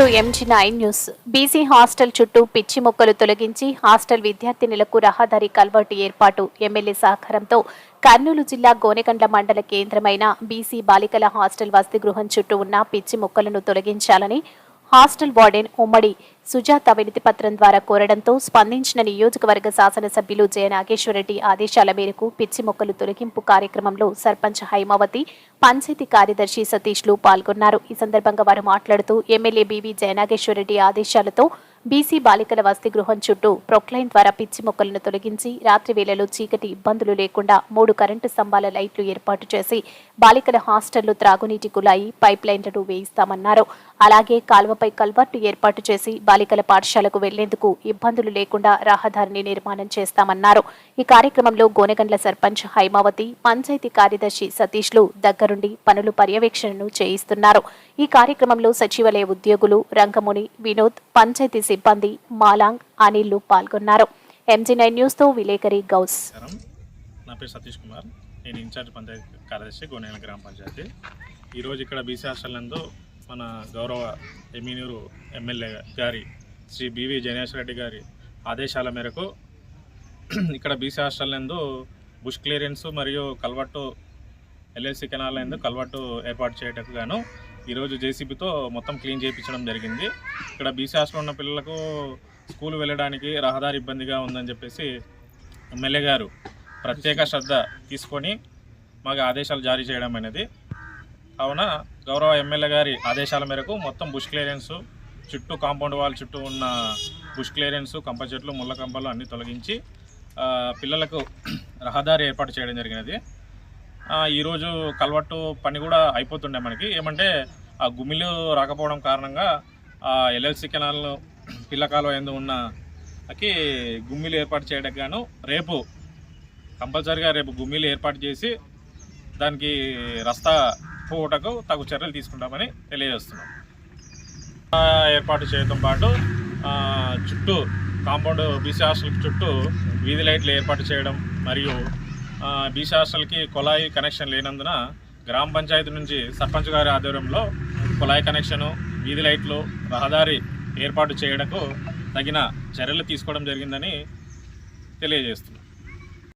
To MG nine news. BC hostel చుట్టూ పిచ్చి మొక్కలు తొలగించి హాస్టల్ విద్యార్థినులకు రహదారి కల్వర్టు ఏర్పాటు. ఎమ్మెల్యే సహకారంతో కర్నూలు జిల్లా గోనెగండ్ల మండల కేంద్రమైన బీసీ బాలికల హాస్టల్ వసతి గృహం చుట్టూ ఉన్న పిచ్చి మొక్కలను తొలగించాలని హాస్టల్ వార్డెన్ ఉమ్మడి సుజాత వినతి పత్రం ద్వారా కోరడంతో స్పందించిన నియోజకవర్గ శాసనసభ్యులు జయ నాగేశ్వరరెడ్డి ఆదేశాల మేరకు పిచ్చి మొక్కలు తొలగింపు కార్యక్రమంలో సర్పంచ్ హైమావతి పంచాయతీ కార్యదర్శి సతీష్లు పాల్గొన్నారు. ఈ సందర్భంగా వారు మాట్లాడుతూ ఎమ్మెల్యే బీవీ జయనాగేశ్వరరెడ్డి ఆదేశాలతో బీసీ బాలికల వసతి గృహం చుట్టూ ప్రొక్లైన్ ద్వారా పిచ్చి మొక్కలను తొలగించి రాత్రి వేళలో చీకటి ఇబ్బందులు లేకుండా మూడు కరెంటు స్తంభాల లైట్లు ఏర్పాటు చేసి బాలికల హాస్టల్లో త్రాగునీటి కుళాయి పైప్ లైన్లను వేయిస్తామన్నారు. అలాగే కాల్వపై కల్వర్టు ఏర్పాటు చేసి బాలికల పాఠశాలకు వెళ్ళేందుకు ఇబ్బందులు లేకుండా రహదారిని నిర్మాణం చేస్తామన్నారు. ఈ కార్యక్రమంలో గోనెగండ్ల సర్పంచ్ హైమావతి పంచాయతీ కార్యదర్శి సతీష్లు దగ్గరుండి పనులు పర్యవేక్షణను చేయిస్తున్నారు. ఈ కార్యక్రమంలో సచివాలయ ఉద్యోగులు రంగముని వినోద్ పంచాయతీ సిబ్బంది మాలాంగ్ అనిల్లు పాల్గొన్నారు. ఎంజీ నైన్ న్యూస్తో విలేకరి గౌస్. నా పేరు సతీష్ కుమార్. నేను ఇన్ఛార్జ్ పంచాయతీ కార్యదర్శి గోనేల గ్రామ పంచాయతీ. ఈరోజు ఇక్కడ బీసీ హాస్టల్ నందు మన గౌరవ ఎమ్మినూరు ఎమ్మెల్యే గారి శ్రీ బివి జనేశ్వర రెడ్డి గారి ఆదేశాల మేరకు ఇక్కడ బీసీ హాస్టల్ నందు బుష్ క్లియరెన్స్ మరియు కల్వట్టు ఎల్ఎల్సి కెనాల్ నందు కల్వట్టు ఏర్పాటు చేయటకు గాను ఈరోజు జేసీబీతో మొత్తం క్లీన్ చేయించడం జరిగింది. ఇక్కడ బీసీ హాస్టల్ ఉన్న పిల్లలకు స్కూల్ వెళ్ళడానికి రహదారి ఇబ్బందిగా ఉందని చెప్పేసి ఎమ్మెల్యే గారు ప్రత్యేక శ్రద్ధ తీసుకొని మాకు ఆదేశాలు జారీ చేయడం అనేది. కావున గౌరవ ఎమ్మెల్యే గారి ఆదేశాల మేరకు మొత్తం బుష్ క్లియరెన్స్ చుట్టూ కాంపౌండ్ వాల్ చుట్టూ ఉన్న బుష్ క్లియరెన్స్ కంప చెట్లు ముళ్ళ కంపలు అన్నీ తొలగించి పిల్లలకు రహదారి ఏర్పాటు చేయడం జరిగినది. ఈరోజు కల్వట్టు పని కూడా అయిపోతుండే మనకి. ఏమంటే ఆ గుమ్మిలు రాకపోవడం కారణంగా ఆ ఎల్ఎల్సి కెనాల్ పిల్లకాలు ఎందు ఉన్నకి గుమ్మిలు ఏర్పాటు చేయడానికి గాను రేపు కంపల్సరిగా రేపు గుమ్మిలు ఏర్పాటు చేసి దానికి రస్తా పోవటకు తగు చర్యలు తీసుకుంటామని తెలియజేస్తున్నాం. ఏర్పాటు చేయడంతో పాటు చుట్టూ కాంపౌండ్ బీసీ హాస్టల్ చుట్టూ వీధి లైట్లు ఏర్పాటు చేయడం మరియు బీసీ హాస్టల్కి కుళాయి కనెక్షన్ లేనందున గ్రామ పంచాయతీ నుంచి సర్పంచ్ గారి ఆధ్వర్యంలో కుళాయి కనెక్షను వీధి లైట్లు రహదారి ఏర్పాటు చేయడకు తగిన చర్యలు తీసుకోవడం జరిగిందని తెలియజేస్తున్నాం.